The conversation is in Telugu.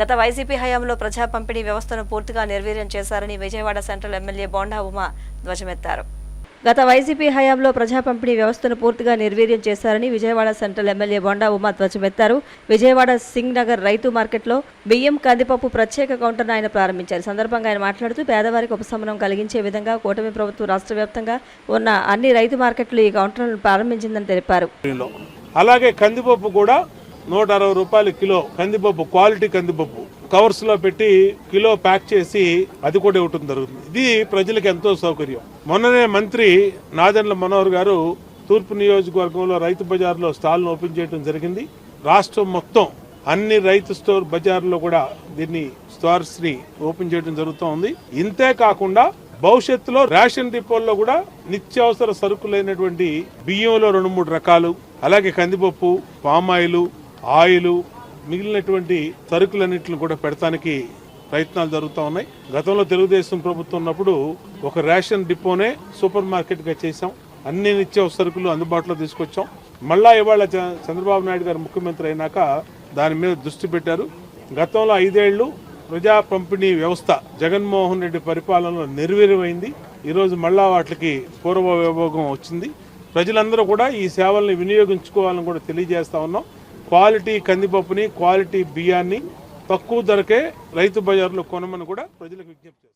గత వైసీపీ హయాంలో ప్రజా పంపిణీ వ్యవస్థను పూర్తిగా నిర్వీర్యం చేశారని విజయవాడ సెంట్రల్ ఎమ్మెల్యే బోండా ఉమా ధ్వజమెత్తారు. గత వైసీపీ హయాంలో ప్రజా పంపిణీ వ్యవస్థను పూర్తిగా నిర్వీర్యం చేశారని విజయవాడ సెంట్రల్ ఎమ్మెల్యే బొండా ఉమా ధ్వజమెత్తారు. విజయవాడ సింగ్ నగర్ రైతు మార్కెట్లో బియ్యం కందిపప్పు ప్రత్యేక కౌంటర్ను ఆయన ప్రారంభించారు. సందర్భంగా ఆయన మాట్లాడుతూ పేదవారికి ఉపశమనం కలిగించే విధంగా కూటమి ప్రభుత్వం రాష్ట్ర వ్యాప్తంగా ఉన్న అన్ని రైతు మార్కెట్లు ఈ కౌంటర్లను ప్రారంభించిందని తెలిపారు. అలాగే కందిపప్పు కూడా నూట అరవై రూపాయలు కిలో కందిపప్పు క్వాలిటీ కందిపప్పు కవర్స్లో పెట్టి కిలో ప్యాక్ చేసి అది కూడా ఇవ్వటం జరుగుతుంది. ఇది ప్రజలకు ఎంతో సౌకర్యం. మొన్ననే మంత్రి నాదెండ్ల మనోహర్ గారు తూర్పు నియోజకవర్గంలో రైతు బజార్లో స్టాల్ను ఓపెన్ చేయడం జరిగింది. రాష్ట్రం మొత్తం అన్ని రైతు స్టోర్ బజార్లో కూడా దీన్ని స్టార్స్ని ఓపెన్ చేయడం జరుగుతోంది ఇంతే కాకుండా భవిష్యత్తులో రేషన్ డిపోల్లో కూడా నిత్యావసర సరుకులైనటువంటి బియ్యంలో రెండు మూడు రకాలు అలాగే కందిపప్పు పామాయిలు ఆయిల్ మిగిలినటువంటి సరుకులన్నింటిని కూడా పెడతానికి ప్రయత్నాలు జరుగుతూ ఉన్నాయి. గతంలో తెలుగుదేశం ప్రభుత్వం ఉన్నప్పుడు ఒక రేషన్ డిపోనే సూపర్ మార్కెట్గా చేశాం. అన్ని నిత్యావసర సరుకులు అందుబాటులో తీసుకొచ్చాం. మళ్ళా ఇవాళ చ- చంద్రబాబు నాయుడు గారు ముఖ్యమంత్రి అయినాక దాని మీద దృష్టి పెట్టారు. గతంలో ఐదేళ్ళు ప్రజా పంపిణీ వ్యవస్థ జగన్మోహన్ రెడ్డి పరిపాలనలో నెరవేరువైంది ఈరోజు మళ్ళా వాటికి పూర్వ వైభోగం వచ్చింది. ప్రజలందరూ కూడా ఈ సేవల్ని వినియోగించుకోవాలని కూడా తెలియజేస్తా ఉన్నాం. క్వాలిటీ కందిపప్పుని క్వాలిటీ బియ్యాన్ని తక్కువ ధరకే రైతు బజార్లో కొనమని కూడా ప్రజలకు విజ్ఞప్తి